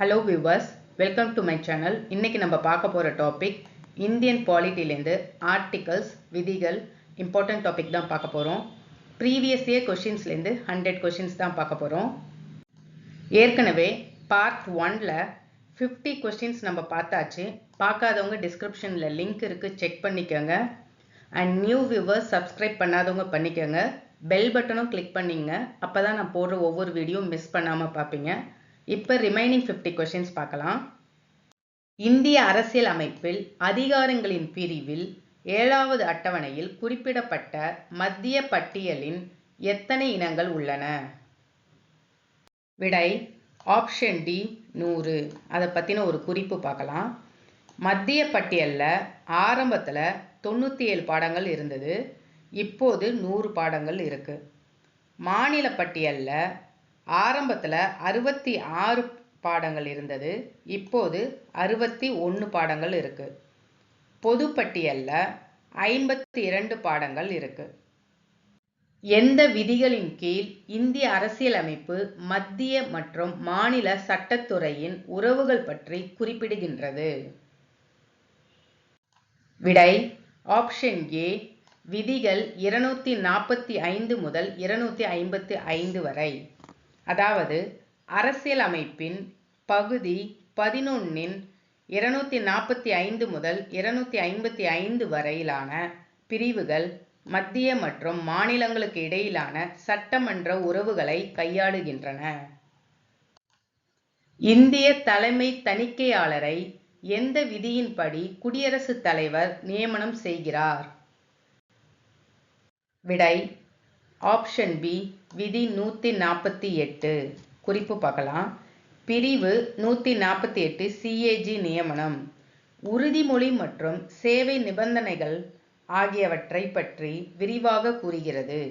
Hello viewers welcome to my channel இன்றைக்கி நம்ம பார்க்க போகிற டாபிக் இந்தியன் பாலிட்டிலேருந்து ஆர்டிகல்ஸ் விதிகள் இம்பார்ட்டன்ட் டாபிக் தான் பார்க்க போகிறோம் ப்ரீவியஸ் இயர் கொஷின்ஸ்லேருந்து ஹண்ட்ரட் கொஷின்ஸ் தான் பார்க்க போகிறோம் ஏற்கனவே பார்ட் ஒன்ல ஃபிஃப்டி கொஷின்ஸ் நம்ம பார்த்தாச்சு. பார்க்காதவங்க டிஸ்கிரிப்ஷனில் லிங்க் இருக்குது செக் பண்ணிக்கோங்க. அண்ட் நியூ வியூவர்ஸ் சப்ஸ்கிரைப் பண்ணாதவங்க பண்ணிக்கோங்க. பெல் பட்டனும் கிளிக் பண்ணிங்க. அப்போ தான் நான் போடுற ஒவ்வொரு வீடியோ மிஸ் பண்ணாமல் பார்ப்பீங்க. இப்போ ரிமைனிங் ஃபிஃப்டி கொஷின்ஸ் பார்க்கலாம். இந்திய அரசியல் அமைப்பில் அதிகாரங்களின் பிரிவில் ஏழாவது அட்டவணையில் குறிப்பிடப்பட்ட மத்திய பட்டியலின் எத்தனை இனங்கள் உள்ளன? விடை ஆப்ஷன் டி நூறு. அதை பற்றின ஒரு குறிப்பு பார்க்கலாம். மத்திய பட்டியலில் ஆரம்பத்தில் தொண்ணூற்றி ஏழு பாடங்கள் இருந்தது. இப்போது நூறு பாடங்கள் இருக்குது மாநில பட்டியலில் ஆரம்பத்தில் அறுபத்தி ஆறு பாடங்கள் இருந்தது. இப்போது அறுபத்தி ஒன்று பாடங்கள் இருக்குது பொதுப்பட்டியலில் ஐம்பத்தி இரண்டு பாடங்கள் இருக்குது எந்த விதிகளின் கீழ் இந்திய அரசியலமைப்பு மத்திய மற்றும் மாநில சட்டத்துறையின் உறவுகள் பற்றி குறிப்பிடுகின்றது? விடை ஆப்ஷன் ஏ விதிகள் இருநூத்தி நாற்பத்தி ஐந்து முதல் இருநூத்தி ஐம்பத்தி ஐந்து வரை. அதாவது அரசியலமைப்பின் பகுதி பதினொன்னின் இருநூத்தி நாற்பத்தி ஐந்து முதல் இருநூத்தி ஐம்பத்தி ஐந்து வரையிலான பிரிவுகள் மத்திய மற்றும் மாநிலங்களுக்கு இடையிலான சட்டமன்ற உறவுகளை கையாளுகின்றன. இந்திய தலைமை தணிக்கையாளரை எந்த விதியின்படி குடியரசுத் தலைவர் நியமனம் செய்கிறார்? விடை ஆப்ஷன் பி விதி நூற்றி நாற்பத்தி எட்டு. குறிப்பு பார்க்கலாம். பிரிவு நூற்றி நாற்பத்தி எட்டு சிஏஜி நியமனம். உறுதிமொழி மற்றும் சேவை நிபந்தனைகள் ஆகியவற்றை பற்றி விரிவாக கூறுகிறது.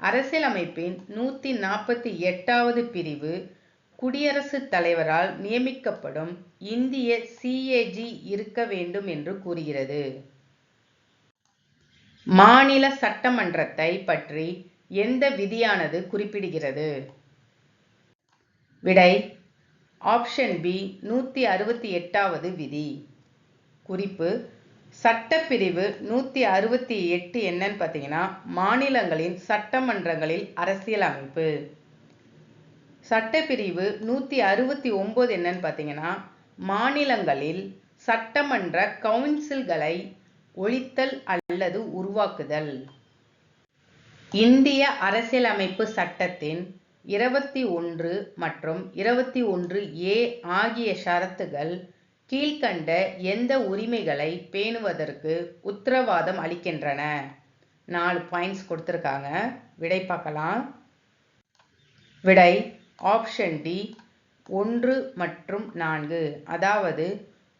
அரசியலமைப்பின் நூற்றி நாற்பத்தி எட்டாவது பிரிவு குடியரசுத் தலைவரால் நியமிக்கப்படும் இந்திய சிஏஜி இருக்க வேண்டும் என்று கூறுகிறது. மாநில சட்டமன்றத்தை பற்றி எந்த விதியானது குறிப்பிடுகிறது? விடை ஆப்ஷன் பி நூற்றி அறுபத்தி எட்டாவது விதி. குறிப்பு சட்டப்பிரிவு நூற்றி அறுபத்தி எட்டு என்னன்னு பார்த்தீங்கன்னா மாநிலங்களின் சட்டமன்றங்களில் அரசியல் அமைப்பு. சட்டப்பிரிவு நூற்றி அறுபத்தி ஒம்பது என்னன்னு பார்த்தீங்கன்னா மாநிலங்களில் சட்டமன்ற கவுன்சில்களை ஒழித்தல் அல்லது உருவாக்குதல். இந்திய அரசியலமைப்பு சட்டத்தின் இருபத்தி ஒன்று மற்றும் இருபத்தி ஒன்று ஏ ஆகிய ஷரத்துகள் கீழ்கண்ட எந்த உரிமைகளை பேணுவதற்கு உத்தரவாதம் அளிக்கின்றன. நாலு பாயிண்ட்ஸ் கொடுத்துருக்காங்க. விடை பார்க்கலாம். விடை ஆப்ஷன் டி ஒன்று மற்றும் நான்கு. அதாவது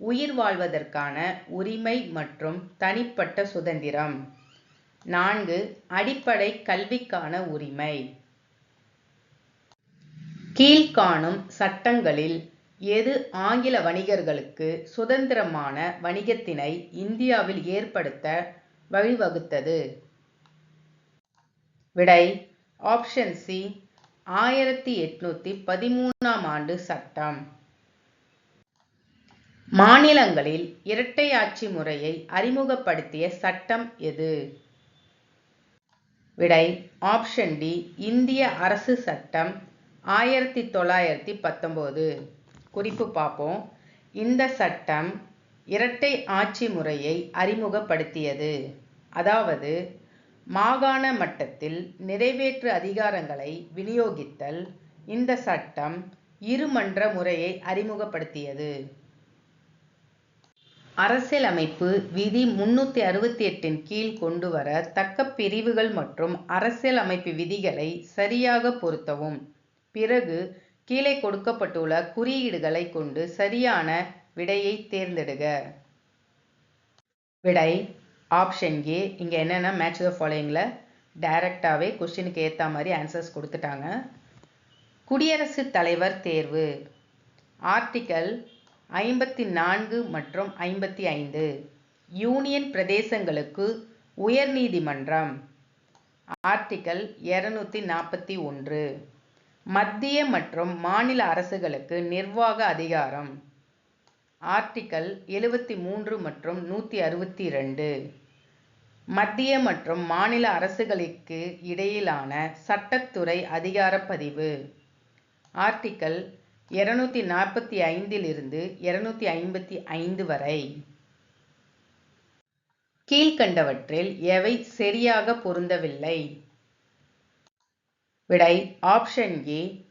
உயிர் வாழ்வதற்கான உரிமை மற்றும் தனிப்பட்ட சுதந்திரம். நான்கு அடிப்படை கல்விக்கான உரிமை. கீழ்காணும் சட்டங்களில் எது ஆங்கில வணிகர்களுக்கு சுதந்திரமான வணிகத்தினை இந்தியாவில் ஏற்படுத்த வழிவகுத்தது? விடை ஆப்ஷன் சி ஆயிரத்தி எட்நூத்தி பதிமூணாம் ஆண்டு சட்டம். மாநிலங்களில் இரட்டை ஆட்சி முறையை அறிமுகப்படுத்திய சட்டம் எது? விடை ஆப்ஷன் டி இந்திய அரசு சட்டம் ஆயிரத்தி தொள்ளாயிரத்தி பத்தொம்போது. குறிப்பு பார்ப்போம். இந்த சட்டம் இரட்டை ஆட்சி முறையை அறிமுகப்படுத்தியது. அதாவது மாகாண மட்டத்தில் நிறைவேற்று அதிகாரங்களை விநியோகித்தல் இந்த சட்டம் இருமன்ற முறையை அறிமுகப்படுத்தியது. அரசியலமைப்பு விதி முன்னூத்தி அறுபத்தி எட்டின் கீழ் கொண்டு வர தக்க பிரிவுகள் மற்றும் அரசியலமைப்பு விதிகளை சரியாக பொருத்தவும். பிறகு கீழே கொடுக்கப்பட்டுள்ள குறியீடுகளை கொண்டு சரியான விடையை தேர்ந்தெடுக. விடை ஆப்ஷன் ஏ இங்கே என்னென்ன மேட்ச் த ஃபாலோயிங்கில் டைரக்டாகவே கொஸ்டினுக்கு ஏற்ற மாதிரி ஆன்சர்ஸ் கொடுத்துட்டாங்க. குடியரசுத் தலைவர் தேர்வு. ஆர்டிக்கல் ஐம்பத்தி நான்கு மற்றும் ஐம்பத்தி ஐந்து. யூனியன் பிரதேசங்களுக்கு உயர்நீதிமன்றம் ஆர்டிக்கல் இருநூத்தி நாற்பத்தி ஒன்று. மத்திய மற்றும் மாநில அரசுகளுக்கு நிர்வாக அதிகாரம். ஆர்டிக்கல் எழுவத்தி மூன்று மற்றும் நூற்றி அறுபத்தி ரெண்டு மத்திய மற்றும் மாநில அரசுகளுக்கு இடையிலான சட்டத்துறை அதிகாரப் பதிவு. ஆர்டிக்கல் இருநூத்தி நாற்பத்தி ஐந்திலிருந்து இருநூத்தி ஐம்பத்தி ஐந்து வரை. கீழ்கண்டவற்றில் எவை சரியாக பொருந்தவில்லை? விடை ஆப்ஷன் ஏ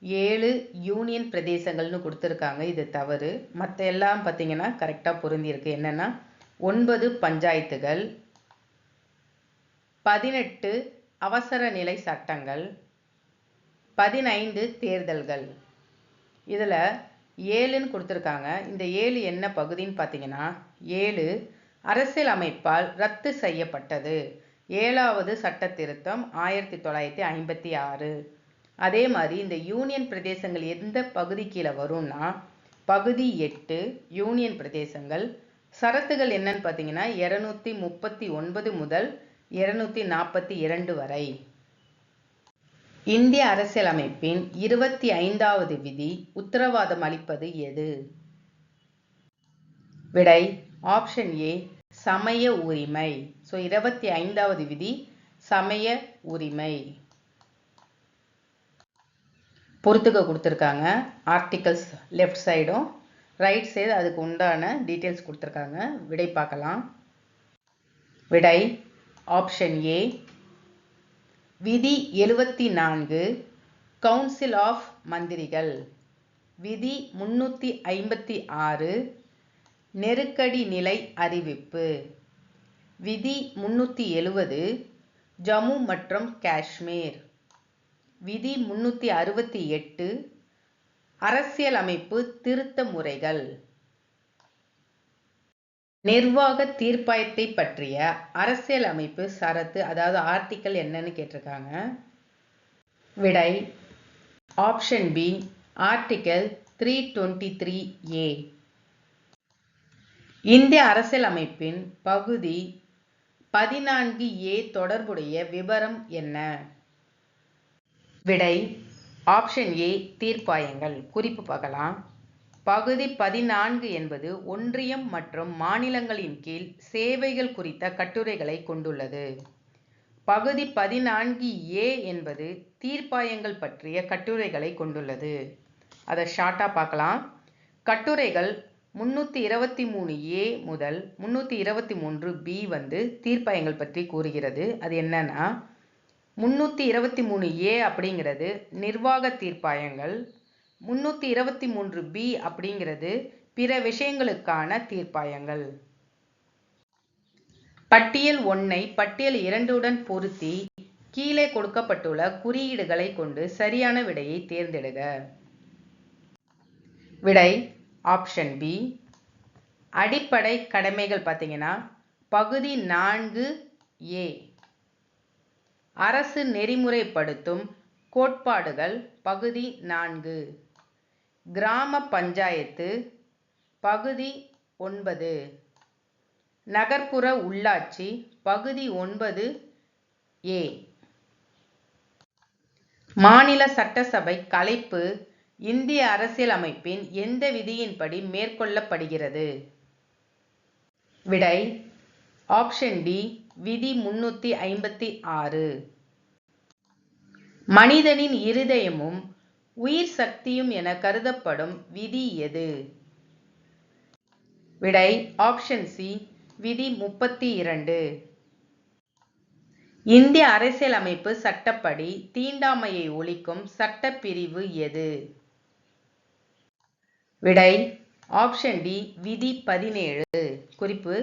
ஏழு யூனியன் பிரதேசங்கள்னு கொடுத்துருக்காங்க. இது தவறு. மற்ற எல்லாம் பார்த்தீங்கன்னா கரெக்டாக பொருந்தியிருக்கு. என்னென்னா ஒன்பது பஞ்சாயத்துகள் பதினெட்டு அவசர நிலை சட்டங்கள் பதினைந்து தேர்தல்கள். இதில் ஏழுன்னு கொடுத்துருக்காங்க. இந்த ஏழு என்ன பகுதின்னு பார்த்தீங்கன்னா ஏழு அரசியல் அமைப்பால் ரத்து செய்யப்பட்டது. ஏழாவது சட்ட திருத்தம் ஆயிரத்தி தொள்ளாயிரத்தி ஐம்பத்தி ஆறு. அதே மாதிரி இந்த யூனியன் பிரதேசங்கள் எந்த பகுதி கீழே வரும்னா பகுதி எட்டு யூனியன் பிரதேசங்கள். சரத்துகள் என்னன்னு பார்த்தீங்கன்னா இரநூத்தி முப்பத்தி ஒன்பது முதல் இரநூத்தி நாற்பத்தி இரண்டு வரை. இந்திய அரசியலமைப்பின் இருபத்தி ஐந்தாவது விதி உத்தரவாதம் அளிப்பது எது? விடை ஆப்ஷன் ஏ சமய உரிமை. ஸோ இருபத்தி ஐந்தாவது விதி சமய உரிமை. பொறுத்துக்க கொடுத்துருக்காங்க. ஆர்டிகல்ஸ் லெஃப்ட் சைடும் ரைட் சைடு அதுக்கு உண்டான டீட்டெயில்ஸ் கொடுத்துருக்காங்க. விடை பார்க்கலாம். விடை ஆப்ஷன் ஏ விதி எழுவத்தி நான்கு கவுன்சில் ஆஃப் மந்திரிகள் விதி முன்னூற்றி ஐம்பத்தி ஆறு நெருக்கடி நிலை அறிவிப்பு. விதி முன்னூற்றி எழுவது ஜம்மு மற்றும் காஷ்மீர். விதி முன்னூற்றி அறுபத்தி எட்டு அரசியலமைப்பு திருத்த முறைகள். நிர்வாக தீர்ப்பாயத்தை பற்றிய அரசியலமைப்பு சரத்து அதாவது ஆர்டிக்கல் என்னன்னு கேட்டிருக்காங்க. விடை option B article three twenty three A இந்திய அரசியலமைப்பின் பகுதி பதினான்கு ஏ தொடர்புடைய விவரம் என்ன? விடை ஆப்ஷன் ஏ தீர்ப்பாயங்கள். குறிப்பு பார்க்கலாம். பகுதி பதினான்கு என்பது ஒன்றியம் மற்றும் மாநிலங்களின் கீழ் சேவைகள் குறித்த கட்டுரைகளை கொண்டுள்ளது. பகுதி பதினான்கு ஏ என்பது தீர்ப்பாயங்கள் பற்றிய கட்டுரைகளை கொண்டுள்ளது. அதை ஷார்ட்டாக பார்க்கலாம். கட்டுரைகள் முன்னூற்றி இருபத்தி மூணு ஏ முதல் முன்னூற்றி இருபத்தி மூன்று பி வந்து தீர்ப்பாயங்கள் பற்றி கூறுகிறது. அது என்னன்னா முன்னூற்றி இருபத்தி மூணு ஏ அப்படிங்கிறது நிர்வாக தீர்ப்பாயங்கள் முன்னூற்றி இருபத்தி மூன்று பி அப்படிங்கிறது பிற விஷயங்களுக்கான தீர்ப்பாயங்கள். பட்டியல் ஒன்னை பட்டியல் இரண்டுடன் பொருத்தி கீழே கொடுக்கப்பட்டுள்ள குறியீடுகளை கொண்டு சரியான விடையை தேர்ந்தெடுக. விடை ஆப்ஷன் பி அடிப்படை கடமைகள் பார்த்தீங்கன்னா பகுதி நான்கு ஏ அரசு நெறிமுறைப்படுத்தும் கோட்பாடுகள் பகுதி நான்கு. கிராம பஞ்சாயத்து பகுதி ஒன்பது. நகர்ப்புற உள்ளாட்சி பகுதி ஒன்பது ஏ. மாநில சட்டசபை கலைப்பு இந்திய அரசியலமைப்பின் எந்த விதியின்படி மேற்கொள்ளப்படுகிறது? விடை ஆப்ஷன் டி விதி முன்னூத்தி ஐம்பத்தி ஆறு. மனிதனின் இருதயமும் உயிர் சக்தியும் என கருதப்படும் விதி எது? விடை ஆப்ஷன் சி விதி முப்பத்தி இரண்டு. இந்திய அரசியலமைப்பு சட்டப்படி தீண்டாமையை ஒழிக்கும் சட்டப்பிரிவு எது? விடை ஆப்ஷன் டி விதி பதினேழு. குறிப்பு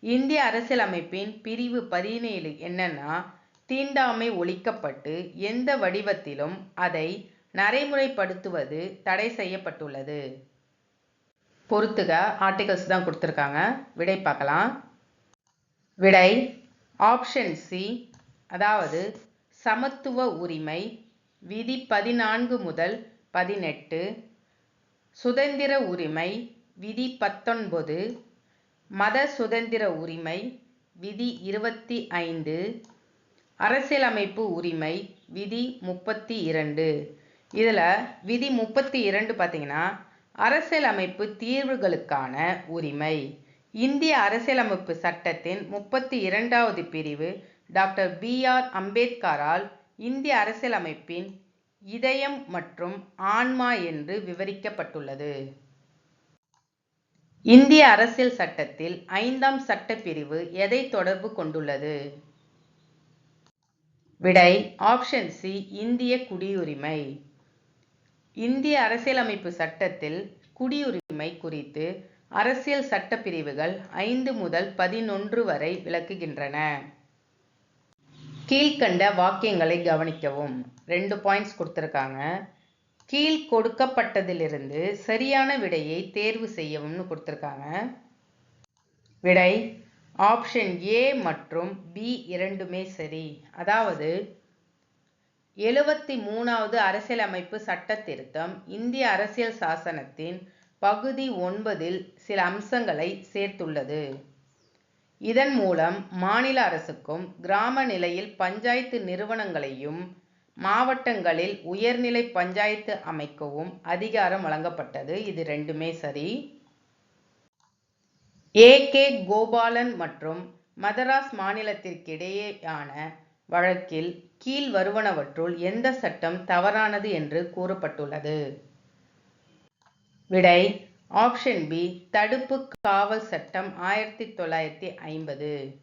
இந்திய அரசியலமைப்பின் பிரிவு பதினேழு என்னன்னா தீண்டாமை ஒழிக்கப்பட்டு எந்த வடிவத்திலும் அதை நடைமுறைப்படுத்துவது தடை செய்யப்பட்டுள்ளது. பொறுத்துக ஆர்டிகல்ஸ் தான் கொடுத்துருக்காங்க. விடை பார்க்கலாம். விடை ஆப்ஷன் சி அதாவது சமத்துவ உரிமை விதி பதினான்கு முதல் பதினெட்டு சுதந்திர உரிமை விதி பத்தொன்பது மத சுதந்திர உரிமை விதி இருபத்தி ஐந்து அரசியலமைப்பு உரிமை விதி முப்பத்தி இரண்டு. இதில் விதி முப்பத்தி இரண்டு பார்த்தீங்கன்னா அரசியலமைப்பு தீர்வுகளுக்கான உரிமை. இந்திய அரசியலமைப்பு சட்டத்தின் முப்பத்தி இரண்டாவது பிரிவு டாக்டர் பி ஆர் அம்பேத்கரால் இந்திய அரசியலமைப்பின் இதயம் மற்றும் ஆன்மா என்று விவரிக்கப்பட்டுள்ளது. இந்திய அரசியல் சட்டத்தில் ஐந்தாம் சட்டப்பிரிவு எதை தொடர்பு கொண்டுள்ளது? விடை ஆப்ஷன் சி இந்திய குடியுரிமை. இந்திய அரசியலமைப்பு சட்டத்தில் குடியுரிமை குறித்து அரசியல் சட்ட பிரிவுகள் ஐந்து முதல் பதினொன்று வரை விளக்குகின்றன. கீழ்கண்ட வாக்கியங்களை கவனிக்கவும். ரெண்டு பாயிண்ட்ஸ் கொடுத்துருக்காங்க. கீழ் கொடுக்கப்பட்டதிலிருந்து சரியான விடையை தேர்வு செய்யவும்னு கொடுத்துருக்காங்க. விடை ஆப்ஷன் ஏ மற்றும் பி இரண்டுமே சரி. அதாவது எழுவத்தி மூணாவது அரசியலமைப்பு சட்ட திருத்தம் இந்திய அரசியல் சாசனத்தின் பகுதி ஒன்பதில் சில அம்சங்களை சேர்த்துள்ளது. இதன் மூலம் மாநில அரசுக்கும் கிராம நிலையில் பஞ்சாயத்து நிறுவனங்களையும் மாவட்டங்களில் உயர்நிலை பஞ்சாயத்து அமைக்கவும் அதிகாரம் வழங்கப்பட்டது. இது ரெண்டுமே சரி. ஏ கே கோபாலன் மற்றும் மதராஸ் மாநிலத்திற்கிடையேயான வழக்கில் கீழ் வருவனவற்றுள் எந்த சட்டம் தவறானது என்று கூறப்பட்டுள்ளது. விடை ஆப்ஷன் பி தடுப்பு காவல் சட்டம் ஆயிரத்தி தொள்ளாயிரத்தி ஐம்பது.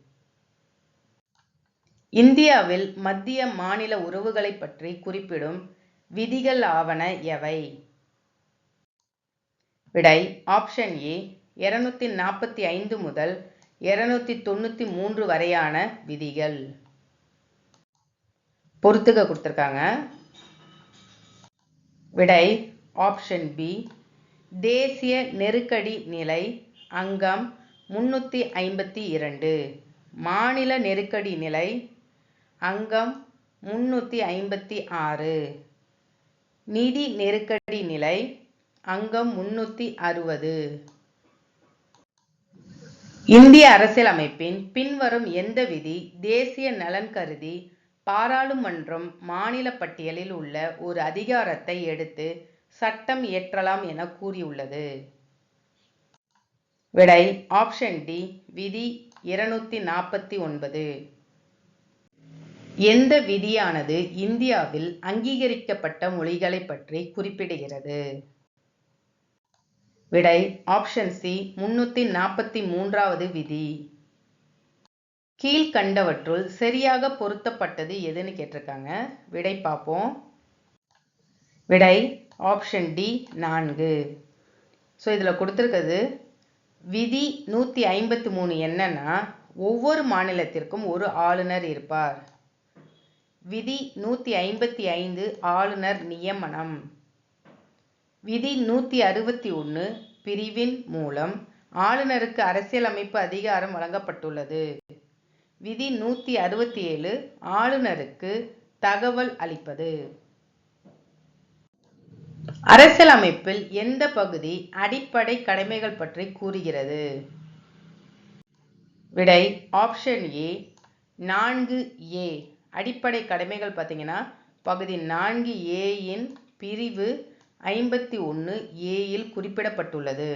இந்தியாவில் மத்திய மாநில உறவுகளை பற்றி குறிப்பிடும் விதிகள் ஆவன எவை? விடை ஆப்ஷன் ஏ இருநூத்தி நாற்பத்தி ஐந்து முதல் இருநூத்தி தொண்ணூத்தி மூன்று வரையான விதிகள். பொறுத்துக்க கொடுத்துருக்காங்க. விடை ஆப்ஷன் பி தேசிய நெருக்கடி நிலை அங்கம் முன்னூற்றி ஐம்பத்தி இரண்டு. மாநில நெருக்கடி நிலை அங்கம் முன்னூற்றி ஐம்பத்தி ஆறு. நிதி நெருக்கடி நிலை அங்கம் முன்னூற்றி அறுபது. இந்திய அரசியலமைப்பின் பின்வரும் எந்த விதி தேசிய நலன் கருதி பாராளுமன்றம் மாநில பட்டியலில் உள்ள ஒரு அதிகாரத்தை எடுத்து சட்டம் இயற்றலாம் என கூறியுள்ளது. விடை ஆப்ஷன் டி விதி இருநூத்தி நாற்பத்தி ஒன்பது. எந்த விதியானது இந்தியாவில் அங்கீகரிக்கப்பட்ட மொழிகளை பற்றி குறிப்பிடுகிறது? விடை ஆப்ஷன் சி முன்னூத்தி நாற்பத்தி மூன்றாவது விதி. கீழ்கண்டவற்றுள் சரியாக பொருத்தப்பட்டது எதுன்னு கேட்டிருக்காங்க. விடை பார்ப்போம். விடை ஆப்ஷன் டி நான்கு. ஸோ இதில் கொடுத்துருக்கிறது விதி நூற்றி ஐம்பத்தி மூணு என்னன்னா ஒவ்வொரு மாநிலத்திற்கும் ஒரு ஆளுநர் இருப்பார். விதி நூற்றி ஐம்பத்தி ஐந்து ஆளுநர் நியமனம். விதி நூற்றி அறுபத்தி ஒன்று பிரிவின் மூலம் ஆளுநருக்கு அரசியலமைப்பு அதிகாரம் வழங்கப்பட்டுள்ளது. விதி நூற்றி அறுபத்தி ஏழு ஆளுநருக்கு தகவல் அளிப்பது. அரசியலமைப்பில் எந்த பகுதி அடிப்படை கடமைகள் பற்றி கூறுகிறது? விடை ஆப்ஷன் ஏ நான்கு ஏ அடிப்படை கடமைகள் பார்த்தீங்கன்னா பகுதி நான்கு ஏயின் பிரிவு ஐம்பத்தி ஒன்று ஏயில் குறிப்பிடப்பட்டுள்ளது.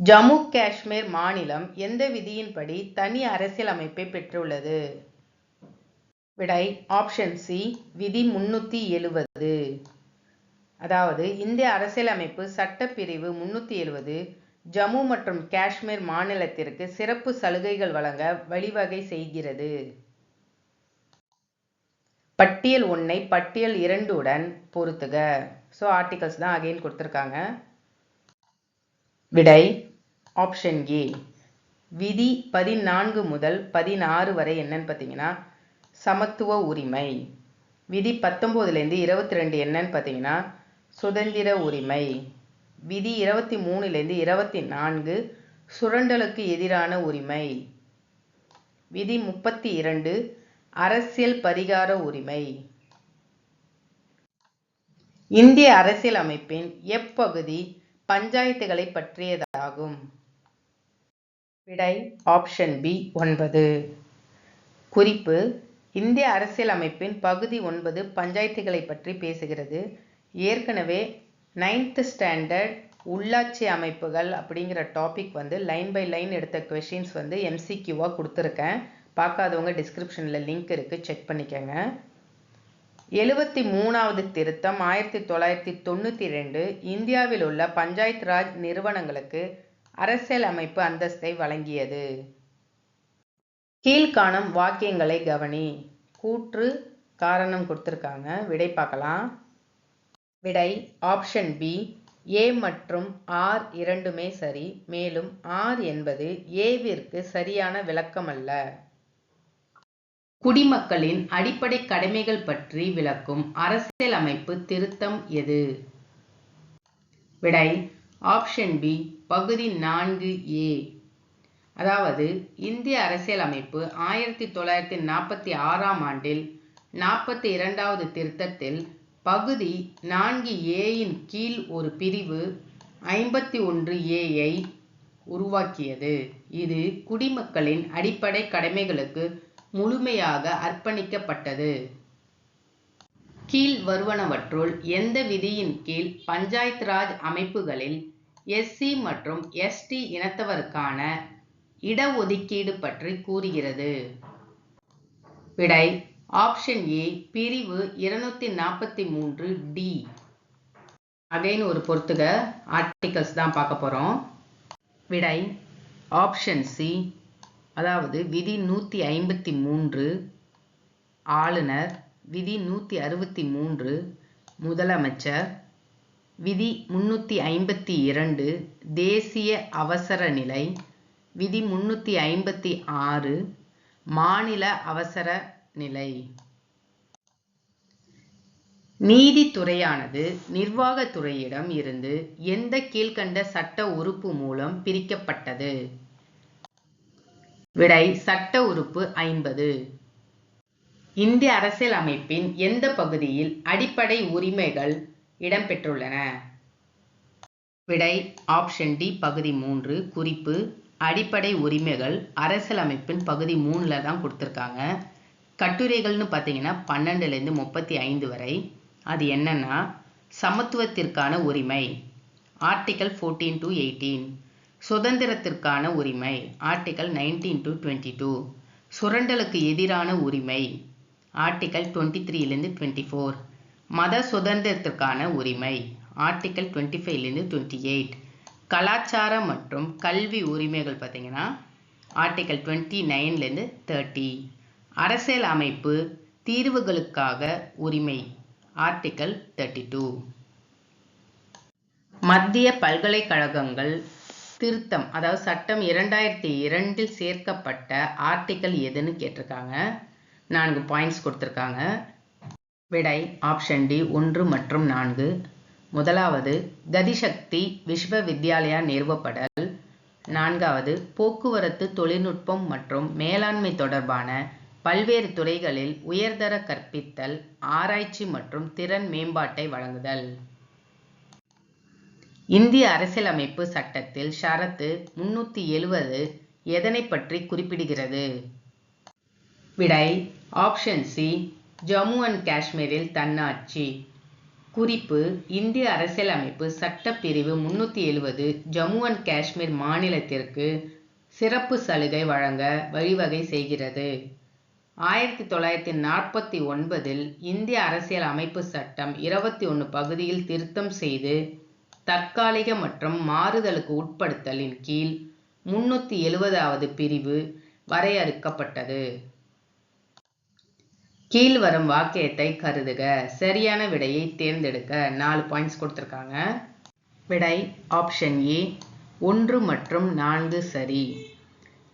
ஜம்மு காஷ்மீர் மாநிலம் எந்த விதியின்படி தனி அரசியலமைப்பை பெற்றுள்ளது? விடை ஆப்ஷன் சி விதி முன்னூற்றி எழுவது. அதாவது இந்திய அரசியலமைப்பு சட்டப்பிரிவு முன்னூற்றி எழுவது ஜம்மு மற்றும் காஷ்மீர் மாநிலத்திற்கு சிறப்பு சலுகைகள் வழங்க வழிவகை செய்கிறது. பட்டியல் ஒன்றை பட்டியல் இரண்டுடன் பொருத்துக. ஸோ ஆர்டிகல்ஸ் தான் அகைன் கொடுத்துருக்காங்க. விடை. ஆப்ஷன் ஏ விதி பதினான்கு முதல் பதினாறு வரை என்னன்னு பார்த்தீங்கன்னா சமத்துவ உரிமை. விதி பத்தொம்போதுலேருந்து இருபத்தி ரெண்டு என்னன்னு பார்த்தீங்கன்னா சுதந்திர உரிமை. விதி இருபத்தி மூணுலேருந்து இருபத்தி நான்கு சுரண்டலுக்கு எதிரான உரிமை. விதி முப்பத்தி இரண்டு அரசியல் பரிகார உரிமை. இந்திய அரசியல் அமைப்பின் எப்பகுதி பஞ்சாயத்துகளை பற்றியதாகும். விடை ஆப்ஷன் பி ஒன்பது. குறிப்பு இந்திய அரசியலமைப்பின் பகுதி ஒன்பது பஞ்சாயத்துகளை பற்றி பேசுகிறது. ஏற்கனவே நைன்த் ஸ்டாண்டர்ட் உள்ளாட்சி அமைப்புகள் அப்படிங்கிற டாபிக் வந்து லைன் பை லைன் எடுத்த கொஷின்ஸ் வந்து எம்சிக்யூவாக கொடுத்துருக்கேன். பார்க்காதவங்க டிஸ்கிரிப்ஷனில் லிங்க் இருக்குது செக் பண்ணிக்கோங்க. எழுபத்தி மூணாவது திருத்தம் ஆயிரத்தி தொள்ளாயிரத்தி தொண்ணூற்றி ரெண்டு இந்தியாவில் உள்ள பஞ்சாயத் ராஜ் நிறுவனங்களுக்கு அரசியல் அமைப்பு அந்தஸ்தை வழங்கியது. கீழ்காணும் வாக்கியங்களை கவனி. கூற்று காரணம் கொடுத்துருக்காங்க. விடை பார்க்கலாம். விடை ஆப்ஷன் பி. ஏ மற்றும் ஆர் இரண்டுமே சரி. மேலும் ஆர் என்பது ஏவிற்கு சரியான விளக்கம் அல்ல குடிமக்களின் அடிப்படை கடமைகள் பற்றி விளக்கும் அரசியல் அமைப்பு திருத்தம் எது? விடை ஆப்ஷன் பி பகுதி நான்கு ஏ அதாவது இந்திய அரசியலமைப்பு ஆயிரத்தி தொள்ளாயிரத்தி நாற்பத்தி ஆறாம் ஆண்டில் நாற்பத்தி இரண்டாவது திருத்தத்தில் பகுதி நான்கு ஏயின் கீழ் ஒரு பிரிவு ஐம்பத்தி ஒன்று ஏயை உருவாக்கியது. இது குடிமக்களின் அடிப்படை கடமைகளுக்கு முழுமையாக அர்ப்பணிக்கப்பட்டது. கீழ் வருவனவற்றுள் எந்த விதியின் கீழ் பஞ்சாயத் ராஜ் அமைப்புகளில் எஸ்சி மற்றும் எஸ்டி இனத்தவருக்கான இடஒதுக்கீடு பற்றி கூறுகிறது. விடை ஆப்ஷன் ஏ பிரிவு இருநூத்தி நாற்பத்தி மூன்று டி. அகைன் ஒரு பொறுத்துக. ஆர்டிகல்ஸ் தான் பார்க்க போகிறோம் விடை ஆப்ஷன் சி அதாவது விதி நூற்றி ஐம்பத்தி மூன்று ஆளுநர் விதி நூற்றி அறுபத்தி மூன்று முதலமைச்சர் விதி முன்னூற்றி ஐம்பத்தி இரண்டு தேசிய அவசர நிலை விதி முன்னூற்றி ஐம்பத்தி ஆறு மாநில அவசர நிலை. நீதித்துறையானது நிர்வாகத்துறையிடம் இருந்து எந்த கீழ்கண்ட சட்ட உறுப்பு மூலம் பிரிக்கப்பட்டது? விடை சட்ட உறுப்பு ஐம்பது. இந்திய அரசியல் அமைப்பின் எந்த பகுதியில் அடிப்படை உரிமைகள் இடம்பெற்றுள்ளன? விடை ஆப்ஷன் டி பகுதி மூன்று குறிப்பு அடிப்படை உரிமைகள் அரசியலமைப்பின் பகுதி மூணில் தான் கொடுத்துருக்காங்க. கட்டுரைகள்னு பார்த்தீங்கன்னா பன்னெண்டுலேருந்து முப்பத்தி ஐந்து வரை. அது என்னன்னா சமத்துவத்திற்கான உரிமை. ஆர்டிக்கல் ஃபோர்டீன் டு எயிட்டீன் சுதந்திரத்திற்கான உரிமை article nineteen to twenty two சுரண்டலுக்கு எதிரான உரிமை ஆர்டிகல் டுவெண்ட்டி த்ரீலேருந்து டுவெண்ட்டி ஃபோர் மத சுதந்திரத்திற்கான உரிமை ஆர்டிகல் டுவெண்ட்டி ஃபைவ்லேருந்து டுவெண்ட்டி எயிட் கலாச்சார மற்றும் கல்வி உரிமைகள் பார்த்தீங்கன்னா ஆர்டிகல் டுவெண்ட்டி நைன்லேருந்து தேர்ட்டி அரசியல் அமைப்பு தீர்வுகளுக்காக உரிமை ஆர்டிகல் தேர்ட்டி டூ மத்திய பல்கலைக்கழகங்கள் திருத்தம் அதாவது சட்டம் இரண்டாயிரத்தி இரண்டில் சேர்க்கப்பட்ட ஆர்டிக்கல் எதுன்னு கேட்டிருக்காங்க. நான்கு பாயிண்ட்ஸ் கொடுத்துருக்காங்க. விடை ஆப்ஷன் டி ஒன்று மற்றும் நான்கு. முதலாவது கதிசக்தி விஸ்வ வித்யாலயா நிறுவப்படல். நான்காவது போக்குவரத்து தொழில்நுட்பம் மற்றும் மேலாண்மை தொடர்பான பல்வேறு துறைகளில் உயர்தர கற்பித்தல் ஆராய்ச்சி மற்றும் திறன் மேம்பாட்டை வழங்குதல். இந்திய அரசியலமைப்பு சட்டத்தில் ஷரத்து முன்னூற்றி எழுவது எதனை பற்றி குறிப்பிடுகிறது? விடை ஆப்ஷன் சி ஜம்மு அண்ட் காஷ்மீரில் தன்னாட்சி. குறிப்பு இந்திய அரசியலமைப்பு சட்டப்பிரிவு முன்னூற்றி எழுவது ஜம்மு அண்ட் காஷ்மீர் மாநிலத்திற்கு சிறப்பு சலுகை வழங்க வழிவகை செய்கிறது. ஆயிரத்தி தொள்ளாயிரத்தி நாற்பத்தி ஒன்பதில் இந்திய அரசியல் அமைப்பு சட்டம் இருபத்தி ஒன்று பகுதியில் திருத்தம் செய்து தற்காலிக மற்றும் மாறுதலுக்கு உட்படுத்தலின் கீழ் முன்னூற்றி எழுபதாவது பிரிவு வரையறுக்கப்பட்டது. கீழ்வரும் வாக்கியத்தை கருதுக. சரியான விடையை தேர்ந்தெடுக்க நாலு பாயிண்ட்ஸ் கொடுத்துருக்காங்க. விடை ஆப்ஷன் ஏ ஒன்று மற்றும் நான்கு சரி.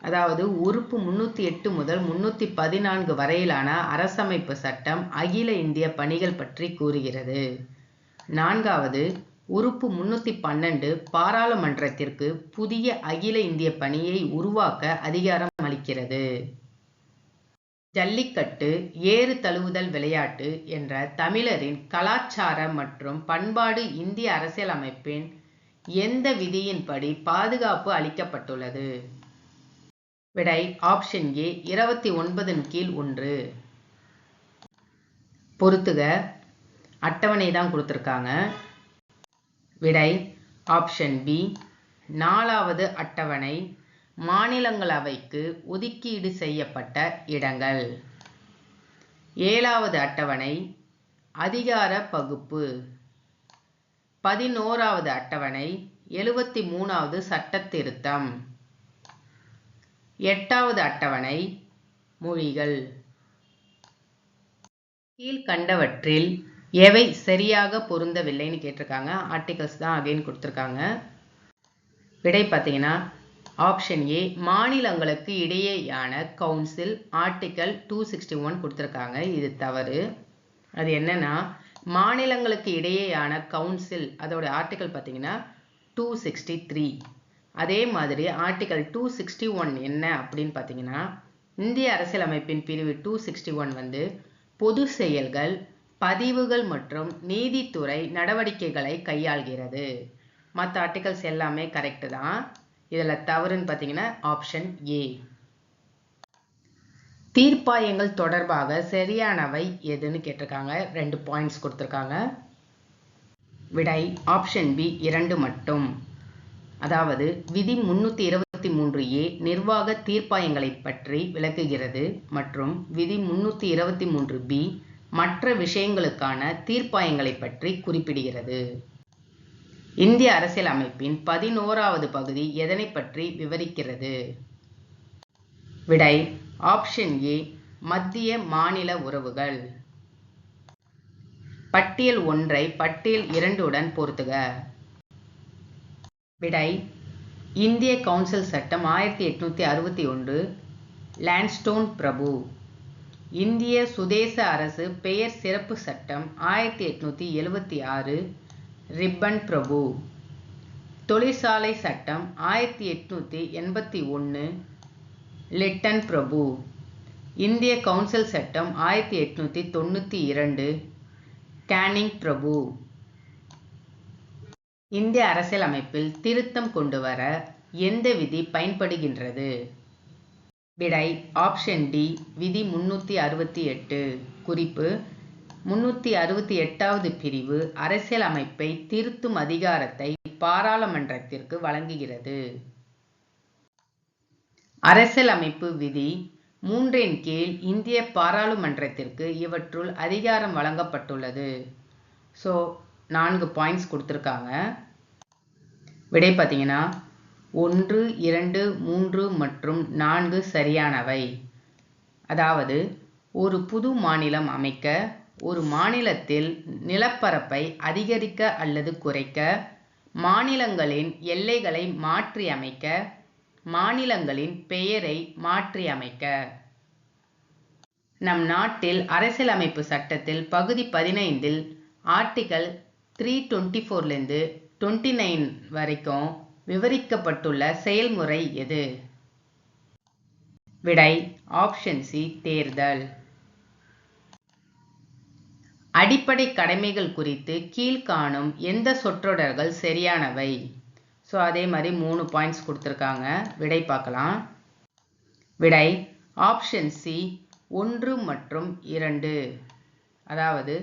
அதாவது உறுப்பு முன்னூற்றி எட்டு முதல் முன்னூற்றி பதினான்கு வரையிலான அரசமைப்பு சட்டம் அகில இந்திய பணிகள் பற்றி கூறுகிறது. நான்காவது உறுப்பு முன்னூற்றி பன்னெண்டு பாராளுமன்றத்திற்கு புதிய அகில இந்திய பணியை உருவாக்க அதிகாரம் அளிக்கிறது. ஜல்லிக்கட்டு ஏறு தழுவுதல் விளையாட்டு என்ற தமிழரின் கலாச்சார மற்றும் பண்பாடு இந்திய அரசியலமைப்பின் எந்த விதியின்படி பாதுகாப்பு அளிக்கப்பட்டுள்ளது? விடை ஆப்ஷன் ஏ இருபத்தி ஒன்பதின் கீழ் ஒன்று. பொறுத்துக. அட்டவணை தான் கொடுத்துருக்காங்க. விடை ஆப்ஷன் பி நாலாவது அட்டவணை மாநிலங்களவைக்கு ஒதுக்கீடு செய்யப்பட்ட இடங்கள். ஏழாவது அட்டவணை அதிகார பகுப்பு. பதினோராவது அட்டவணை எழுபத்தி மூணாவது சட்ட திருத்தம் எட்டாவது அட்டவணை மொழிகள். கீழ்கண்டவற்றில் எவை சரியாக பொருந்தவில்லைன்னு கேட்டிருக்காங்க. ஆர்டிகல்ஸ் தான் அகைன் கொடுத்துருக்காங்க. விடை பார்த்தீங்கன்னா ஆப்ஷன் ஏ மாநிலங்களுக்கு இடையேயான council article two sixty one கொடுத்துருக்காங்க. இது தவறு. அது என்னன்னா மாநிலங்களுக்கு இடையேயான கவுன்சில் அதோட ஆர்டிக்கல் பார்த்தீங்கன்னா டூ சிக்ஸ்டி த்ரீ அதே மாதிரி ஆர்டிக்கல் டூ சிக்ஸ்டி ஒன் என்ன அப்படின்னு பார்த்தீங்கன்னா இந்திய அரசியலமைப்பின் பிரிவு டூ சிக்ஸ்டி ஒன் வந்து பொது செயல்கள் பதிவுகள் மற்றும் நீதித்துறை நடவடிக்கைகளை கையாள்கிறது. மற்ற ஆர்டிகல்ஸ் எல்லாமே கரெக்டு தான். இதில் தவறுன்னு பார்த்தீங்கன்னா ஆப்ஷன் ஏ தீர்ப்பாயங்கள் தொடர்பாக சரியானவை எதுன்னு கேட்டிருக்காங்க. ரெண்டு பாயிண்ட்ஸ் கொடுத்துருக்காங்க. விடை ஆப்ஷன் பி இரண்டு மட்டும். அதாவது விதி முன்னூற்றி இருபத்தி மூன்று ஏ நிர்வாக தீர்ப்பாயங்களை பற்றி விளக்குகிறது மற்றும் விதி முன்னூற்றி இருபத்தி மூன்று பி மற்ற விஷயங்களுக்கான தீர்ப்பாயங்களை பற்றி குறிப்பிடுகிறது. இந்திய அரசியல் அமைப்பின் பதினோராவது பகுதி எதனை பற்றி விவரிக்கிறது? விடை ஆப்ஷன் ஏ மத்திய மாநில உறவுகள். பட்டியல் ஒன்றை பட்டியல் இரண்டுடன் பொருத்துக. விடை இந்திய கவுன்சில் சட்டம் ஆயிரத்தி எட்நூத்தி அறுபத்தி ஒன்று லேண்ட்ஸ்டோன் பிரபு. இந்திய சுதேச அரசு பெயர் சிறப்பு சட்டம் ஆயிரத்தி எட்நூத்தி எழுபத்தி ஆறு ரிப்பன் பிரபு. தொழிற்சாலை சட்டம் ஆயிரத்தி எட்நூத்தி எண்பத்தி ஒன்று லிட்டன் பிரபு. இந்திய கவுன்சில் சட்டம் ஆயிரத்தி எட்நூத்தி தொண்ணூற்றி இரண்டு கேனிங் பிரபு. இந்திய அரசியலமைப்பில் திருத்தம் கொண்டு வர எந்த விதி பயன்படுகின்றது? விடை ஆப்ஷன் டி விதி முன்னூற்றி அறுபத்தி எட்டு. குறிப்பு முன்னூற்றி அறுபத்தி எட்டாவது பிரிவு அரசியலமைப்பை திருத்தும் அதிகாரத்தை பாராளுமன்றத்திற்கு வழங்குகிறது. அரசியலமைப்பு விதி மூன்றின் கீழ் இந்திய பாராளுமன்றத்திற்கு இவற்றுள் அதிகாரம் வழங்கப்பட்டுள்ளது. ஸோ நான்கு பாயிண்ட்ஸ் கொடுத்துருக்காங்க. விடை பார்த்தீங்கன்னா ஒன்று இரண்டு மூன்று மற்றும் நான்கு சரியானவை. அதாவது ஒரு புது மாநிலம் அமைக்க ஒரு மாநிலத்தில் நிலப்பரப்பை அதிகரிக்க அல்லது குறைக்க மாநிலங்களின் எல்லைகளை மாற்றி அமைக்க மாநிலங்களின் பெயரை மாற்றியமைக்க. நம் நாட்டில் அரசியலமைப்பு சட்டத்தில் பகுதி பதினைந்தில் ஆர்டிகல் த்ரீ டுவெண்ட்டி ஃபோர்லேருந்து டுவெண்ட்டி நைன் வரைக்கும் விவரிக்கப்பட்டுள்ள செயல்முறை எது? விடை ஆப்ஷன் சி தேர்தல். அடிப்படை கடமைகள் குறித்து கீழ்காணும் எந்த சொற்றொடர்கள் சரியானவை? ஸோ அதே மாதிரி மூணு பாயிண்ட்ஸ் கொடுத்துருக்காங்க. விடை பார்க்கலாம். விடை ஆப்ஷன் சி ஒன்று மற்றும் இரண்டு. அதாவது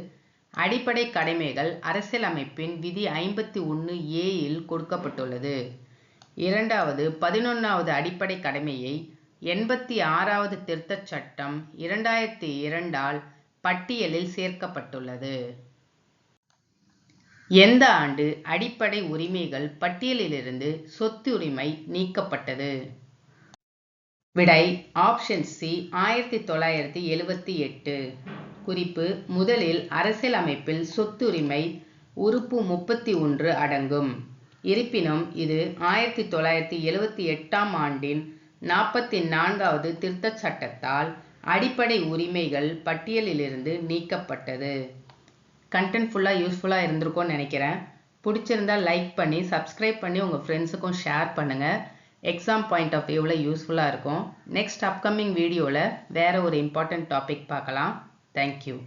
அடிப்படை கடமைகள் அரசியலமைப்பின் விதி ஐம்பத்தி ஒன்று ஏயில் கொடுக்கப்பட்டுள்ளது. இரண்டாவது பதினொன்றாவது அடிப்படை கடமையை எண்பத்தி ஆறாவது திருத்தச் சட்டம் இரண்டாயிரத்தி இரண்டால் பட்டியலில் சேர்க்கப்பட்டுள்ளது. எந்த ஆண்டு அடிப்படை உரிமைகள் பட்டியலிலிருந்து சொத்து உரிமை நீக்கப்பட்டது? விடை ஆப்ஷன் சி ஆயிரத்தி தொள்ளாயிரத்தி எழுபத்தி எட்டு. குறிப்பு முதலில் அரசியலமைப்பில் சொத்துரிமை உறுப்பு முப்பத்தி ஒன்று அடங்கும். இருப்பினும் இது ஆயிரத்தி தொள்ளாயிரத்தி எழுவத்தி எட்டாம் ஆண்டின் நாற்பத்தி நான்காவது திருத்தச் சட்டத்தால் அடிப்படை உரிமைகள் பட்டியலிலிருந்து நீக்கப்பட்டது. கண்டென்ட் ஃபுல்லாக யூஸ்ஃபுல்லாக இருந்திருக்கும்னு நினைக்கிறேன். பிடிச்சிருந்தா லைக் பண்ணி சப்ஸ்கிரைப் பண்ணி உங்கள் ஃப்ரெண்ட்ஸுக்கும் ஷேர் பண்ணுங்கள் எக்ஸாம் பாயிண்ட் ஆஃப் வியூவில் யூஸ்ஃபுல்லாக இருக்கும். நெக்ஸ்ட் அப்கமிங் வீடியோவில் வேறு ஒரு இம்பார்ட்டண்ட் டாபிக் பார்க்கலாம். Thank you.